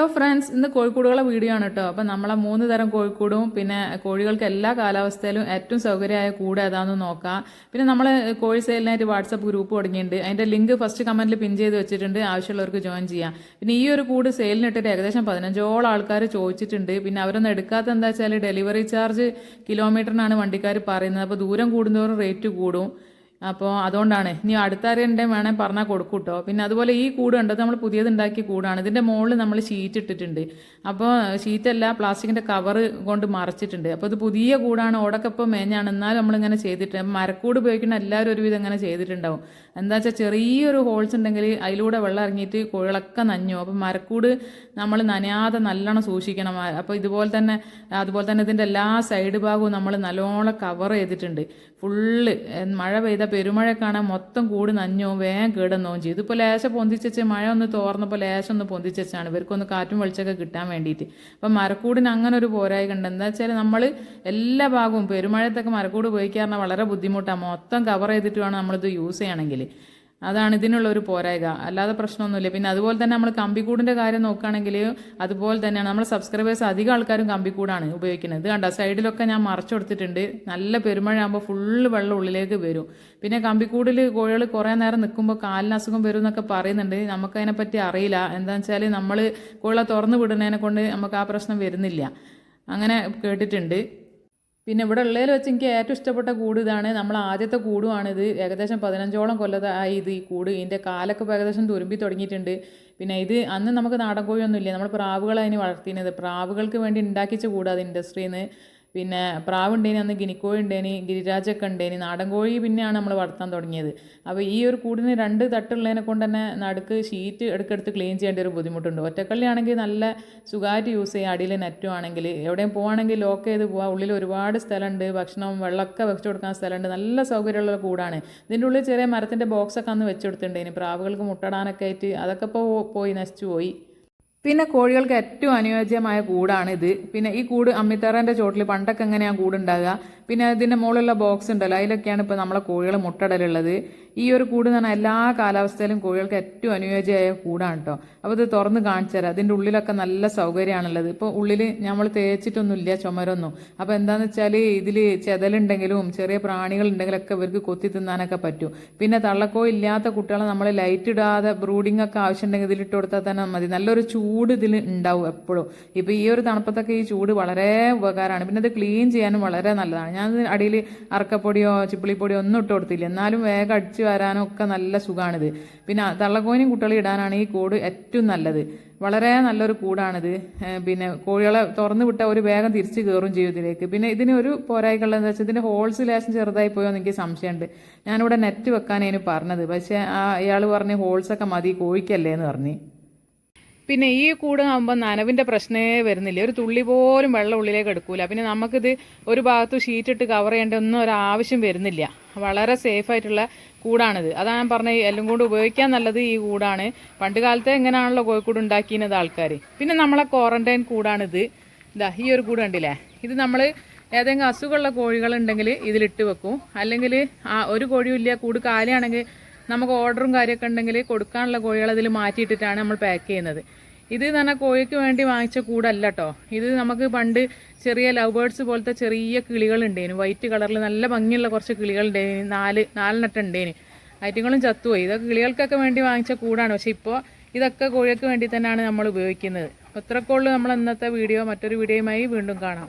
Hello friends ഇന്ന് കോഴിക്കോടുകളെ video ആണ് കേട്ടോ അപ്പം നമ്മളെ മൂന്ന് തരം കോഴിക്കോടും പിന്നെ കോഴികൾക്ക് എല്ലാ കാലാവസ്ഥയിലും ഏറ്റവും സൗകര്യമായ കൂട് ഏതാണെന്ന് നോക്കാം. പിന്നെ നമ്മൾ കോഴി സെയിലിനായിട്ട് വാട്സപ്പ് ഗ്രൂപ്പ് തുടങ്ങിയിട്ടുണ്ട്. അതിന്റെ ലിങ്ക് ഫസ്റ്റ് കമന്റിൽ പിൻ ചെയ്ത് വെച്ചിട്ടുണ്ട്. ആവശ്യമുള്ളവർക്ക് ജോയിൻ ചെയ്യാം. പിന്നെ ഈ ഒരു കൂട് സെയിലിനിട്ടിട്ട് ഏകദേശം പതിനഞ്ചോളം ആൾക്കാർ ചോദിച്ചിട്ടുണ്ട്. പിന്നെ അവരൊന്നും എടുക്കാത്ത എന്താ വെച്ചാൽ ഡെലിവറി ചാർജ് കിലോമീറ്ററിനാണ് വണ്ടിക്കാർ പറയുന്നത്. അപ്പോൾ ദൂരം കൂടുന്നവരും റേറ്റ് കൂടും. അപ്പോൾ അതുകൊണ്ടാണ്. ഇനി അടുത്താരേണ്ടേ വേണേൽ പറഞ്ഞാൽ കൊടുക്കും കേട്ടോ പിന്നെ അതുപോലെ ഈ കൂട് ഉണ്ട് നമ്മൾ പുതിയത് ഉണ്ടാക്കിയ കൂടാണ്. ഇതിന്റെ മുകളിൽ നമ്മൾ ഷീറ്റ് ഇട്ടിട്ടുണ്ട്. അപ്പോൾ ഷീറ്റല്ല പ്ലാസ്റ്റിക്കിന്റെ കവറ് കൊണ്ട് മറച്ചിട്ടുണ്ട്. അപ്പോൾ ഇത് പുതിയ കൂടാണ്. ഓടൊക്കെ ഇപ്പോൾ മേഞ്ഞാണ്. എന്നാലും നമ്മളിങ്ങനെ ചെയ്തിട്ട്. മരക്കൂട് ഉപയോഗിക്കുന്ന എല്ലാവരും ഒരുവിധം ഇങ്ങനെ ചെയ്തിട്ടുണ്ടാവും. എന്താ വെച്ചാൽ ചെറിയൊരു ഹോൾസ് ഉണ്ടെങ്കിൽ അതിലൂടെ വെള്ളം ഇറങ്ങിയിട്ട് കുഴലൊക്കെ നഞ്ഞു. അപ്പോൾ മരക്കൂട് നമ്മൾ നനയാതെ നല്ലോണം സൂക്ഷിക്കണം. അപ്പോൾ ഇതുപോലെ തന്നെ അതുപോലെ തന്നെ ഇതിന്റെ എല്ലാ സൈഡ് ഭാഗവും നമ്മൾ നല്ലോണം കവർ ചെയ്തിട്ടുണ്ട്. ഫുള്ള് മഴ പെയ്ത പെരുമഴ കാണാൻ മൊത്തം കൂടി നഞ്ഞോ വേഗം കേടുന്നോം ചെയ്തു. ഇപ്പോൾ ലേശം പൊന്തിച്ചെച്ച് മഴ ഒന്ന് തോർന്നപ്പോൾ ലേശം ഒന്ന് പൊന്തിച്ചാണ് ഇവർക്കൊന്ന് കാറ്റും വെളിച്ചൊക്കെ കിട്ടാൻ വേണ്ടിയിട്ട്. അപ്പം മരക്കൂടിന് അങ്ങനെ ഒരു പോരായി കണ്ട് എന്താ വെച്ചാൽ നമ്മൾ എല്ലാ ഭാഗവും പെരുമഴത്തൊക്കെ മരക്കൂട് ഉപയോഗിക്കാറുണ്ട് വളരെ ബുദ്ധിമുട്ടാണ് മൊത്തം കവർ ചെയ്തിട്ട് വേണം നമ്മളിത് യൂസ് ചെയ്യണമെങ്കിൽ അതാണ് ഇതിനുള്ള ഒരു പോരായ്ക. അല്ലാതെ പ്രശ്നമൊന്നുമില്ല. പിന്നെ അതുപോലെ തന്നെ നമ്മൾ കമ്പിക്കൂടിന്റെ കാര്യം നോക്കുകയാണെങ്കിൽ അതുപോലെ തന്നെയാണ്. നമ്മൾ സബ്സ്ക്രൈബേഴ്സ് അധികം ആൾക്കാരും കമ്പിക്കൂടാണ് ഉപയോഗിക്കുന്നത്. ഇത് കണ്ട? സൈഡിലൊക്കെ ഞാൻ മറച്ചു കൊടുത്തിട്ടുണ്ട്. നല്ല പെരുമഴയാകുമ്പോൾ ഫുള്ള് വെള്ളം ഉള്ളിലേക്ക് വരും. പിന്നെ കമ്പിക്കൂടിൽ കോഴികൾ കുറേ നേരം നിൽക്കുമ്പോൾ കാലിന് അസുഖം വരും എന്നൊക്കെ പറയുന്നുണ്ട്. നമുക്കതിനെപ്പറ്റി അറിയില്ല. എന്താണെന്ന് വെച്ചാൽ നമ്മൾ കോഴികളെ തുറന്നു വിടുന്നതിനെ കൊണ്ട് നമുക്ക് ആ പ്രശ്നം വരുന്നില്ല. അങ്ങനെ കേട്ടിട്ടുണ്ട്. പിന്നെ ഇവിടെ ഉള്ളതിൽ വെച്ച് എനിക്ക് ഏറ്റവും ഇഷ്ടപ്പെട്ട കൂട് ഇതാണ്. നമ്മൾ ആദ്യത്തെ കൂടുമാണിത് ഏകദേശം പതിനഞ്ചോളം കൊല്ലതായി ഇത് ഈ കൂട്. ഇതിന്റെ കാലൊക്കെ ഏകദേശം തുരുമ്പി തുടങ്ങിയിട്ടുണ്ട്. പിന്നെ ഇത് അന്ന് നമുക്ക് നാടൻ കോഴിയൊന്നും ഇല്ല നമ്മൾ പ്രാവുകളതിന് വളർത്തിയത് പ്രാവുകൾക്ക് വേണ്ടി ഉണ്ടാക്കിച്ച കൂടാതെ ഇൻഡസ്ട്രിയിൽ നിന്ന്. പിന്നെ പ്രാവുണ്ടേനി അന്ന് ഗിനിക്കോഴി ഉണ്ടേനി ഗിരിരാജൊക്കെ ഉണ്ടേനി നാടൻ കോഴി പിന്നെയാണ് നമ്മൾ വളർത്താൻ തുടങ്ങിയത്. അപ്പോൾ ഈ ഒരു കൂടിന് രണ്ട് തട്ടുള്ളതിനെ കൊണ്ട് തന്നെ നടുക്ക് ഷീറ്റ് എടുക്കെടുത്ത് ക്ലീൻ ചെയ്യേണ്ട ഒരു ബുദ്ധിമുട്ടുണ്ട്. ഒറ്റക്കള്ളിയാണെങ്കിൽ നല്ല സുഖമായിട്ട് യൂസ് ചെയ്യുക അടിയിൽ നെറ്റും ആണെങ്കിൽ. എവിടെയും പോവാണെങ്കിൽ ലോക്ക് ചെയ്ത് പോവാം. ഉള്ളിൽ ഒരുപാട് സ്ഥലമുണ്ട് ഭക്ഷണം വെള്ളമൊക്കെ വെച്ച് കൊടുക്കാൻ സ്ഥലമുണ്ട് നല്ല സൗകര്യമുള്ള കൂടാണ്. ഇതിന്റെ ഉള്ളിൽ ചെറിയ മരത്തിന്റെ ബോക്സൊക്കെ അന്ന് വെച്ച് കൊടുത്തിട്ടുണ്ടേനി പ്രാവുകൾക്ക് മുട്ടടാനൊക്കെ ആയിട്ട് അതൊക്കെ ഇപ്പോൾ പോയി നശിച്ചു പോയി. പിന്നെ കോഴികൾക്ക് ഏറ്റവും അനുയോജ്യമായ കൂടാണ് ഇത് പിന്നെ ഈ കൂട് അമ്മിത്തറേന്റെ ചോട്ടിൽ പണ്ടൊക്കെ എങ്ങനെയാണ് കൂടുണ്ടാകുക പിന്നെ അതിന്റെ മുകളിലുള്ള ബോക്സ് ഉണ്ടല്ലോ അതിലൊക്കെയാണ് ഇപ്പോൾ നമ്മളെ കോഴികൾ മുട്ടടലുള്ളത്. ഈ ഒരു കൂട് എന്ന് പറഞ്ഞാൽ എല്ലാ കാലാവസ്ഥയിലും കോഴികൾക്ക് ഏറ്റവും അനുയോജ്യമായ കൂടാണ് കേട്ടോ അപ്പോൾ ഇത് തുറന്ന് കാണിച്ചു തരാം. അതിന്റെ ഉള്ളിലൊക്കെ നല്ല സൗകര്യമാണുള്ളത്. ഇപ്പോൾ ഉള്ളിൽ നമ്മൾ തേച്ചിട്ടൊന്നുമില്ല ചുമരൊന്നും. അപ്പോൾ എന്താണെന്ന് വെച്ചാൽ ഇതിൽ ചെതലുണ്ടെങ്കിലും ചെറിയ പ്രാണികൾ ഉണ്ടെങ്കിലൊക്കെ ഇവർക്ക് കൊത്തി തിന്നാനൊക്കെ പറ്റും. പിന്നെ തള്ളക്കോ ഇല്ലാത്ത കുട്ടികളെ നമ്മൾ ലൈറ്റ് ഇടാതെ ബ്രൂഡിംഗ് ഒക്കെ ആവശ്യമുണ്ടെങ്കിൽ ഇതിലിട്ട് കൊടുത്താൽ തന്നെ മതി. നല്ലൊരു ചൂട് ഇതിൽ ഉണ്ടാവും എപ്പോഴും ഇപ്പോൾ ഈ ഒരു തണുപ്പത്തൊക്കെ ഈ ചൂട് വളരെ ഉപകാരമാണ്. പിന്നെ അത് ക്ലീൻ ചെയ്യാനും വളരെ നല്ലതാണ്. ഞാൻ അടിയിൽ അറക്കപ്പൊടിയോ ചിപ്പിളിപ്പൊടിയോ ഒന്നും ഇട്ട് കൊടുത്തില്ല. എന്നാലും വേഗം അടിച്ചു വരാനും ഒക്കെ നല്ല സുഖമാണിത് പിന്നെ തള്ളക്കോയിനും കുട്ടികളും ഇടാനാണ് ഈ കൂട് ഏറ്റവും നല്ലത്. വളരെ നല്ലൊരു കൂടാണിത്. പിന്നെ കോഴികളെ തുറന്നു വിട്ടാൽ ഒരു വേഗം തിരിച്ച് കയറും ചെയ്യും ഇതിലേക്ക്. പിന്നെ ഇതിന് ഒരു പോരായിക്കുള്ളതെന്ന് വെച്ചാൽ ഇതിന്റെ ഹോൾസ് ലേശം ചെറുതായി പോയോ എനിക്ക് സംശയമുണ്ട്. ഞാനിവിടെ നെറ്റ് വെക്കാനേനു പറഞ്ഞത്. പക്ഷേ ഇയാൾ പറഞ്ഞ് ഹോൾസൊക്കെ മതി കോഴിക്കല്ലേ എന്ന് പറഞ്ഞ്. പിന്നെ ഈ കൂട് ആകുമ്പോൾ നനവിന്റെ പ്രശ്നമേ വരുന്നില്ല. ഒരു തുള്ളി പോലും വെള്ളം ഉള്ളിലേക്ക് എടുക്കൂല. പിന്നെ നമുക്കിത് ഒരു ഭാഗത്ത് ഷീറ്റ് ഇട്ട് കവർ ചെയ്യേണ്ട ഒന്നും ഒരു ആവശ്യം വരുന്നില്ല. വളരെ സേഫ് ആയിട്ടുള്ള കൂടാണിത്. അതാണ് ഞാൻ പറഞ്ഞ എല്ലാം കൂടെ ഉപയോഗിക്കാൻ നല്ലത് ഈ കൂടാണ്. പണ്ട് കാലത്തെ എങ്ങനെയാണല്ലോ കോഴിക്കൂട് ഉണ്ടാക്കിയത് ആൾക്കാർ പിന്നെ നമ്മളെ ക്വാറന്റൈൻ കൂടാണിത്. ഇതാ ഈ ഒരു കൂട് കണ്ടില്ലേ? ഇത് നമ്മൾ ഏതെങ്കിലും അസുഖമുള്ള കോഴികളുണ്ടെങ്കിൽ ഇതിലിട്ട് വെക്കും. അല്ലെങ്കിൽ ആ ഒരു കോഴിയും ഇല്ല കൂട് കാലിയാണെങ്കിൽ നമുക്ക് ഓർഡറും കാര്യമൊക്കെ ഉണ്ടെങ്കിൽ കൊടുക്കാനുള്ള കോഴികൾ അതിൽ മാറ്റിയിട്ടിട്ടാണ് നമ്മൾ പാക്ക് ചെയ്യുന്നത്. ഇത് എന്ന് പറഞ്ഞാൽ കോഴിക്ക് വേണ്ടി വാങ്ങിച്ച കൂടല്ല കേട്ടോ ഇത് നമുക്ക് പണ്ട് ചെറിയ ലവ് ബേർഡ്സ് പോലത്തെ ചെറിയ കിളികൾ ഉണ്ടേനു. വൈറ്റ് കളറിൽ നല്ല ഭംഗിയുള്ള കുറച്ച് കിളികൾ ഉണ്ടേന്. നാല് നാലെണ്ണം ഉണ്ടേന്. ഐറ്റങ്ങളും ചത്തുപോയി. ഇതൊക്കെ കിളികൾക്കൊക്കെ വേണ്ടി വാങ്ങിച്ച കൂടാണ്. പക്ഷെ ഇപ്പോൾ ഇതൊക്കെ കോഴികൾക്ക് വേണ്ടി തന്നെയാണ് നമ്മൾ ഉപയോഗിക്കുന്നത്. അപ്പോൾ ഇത്രക്കുള്ളൂ നമ്മൾ ഇന്നത്തെ വീഡിയോ. മറ്റൊരു വീഡിയോയുമായി വീണ്ടും കാണാം.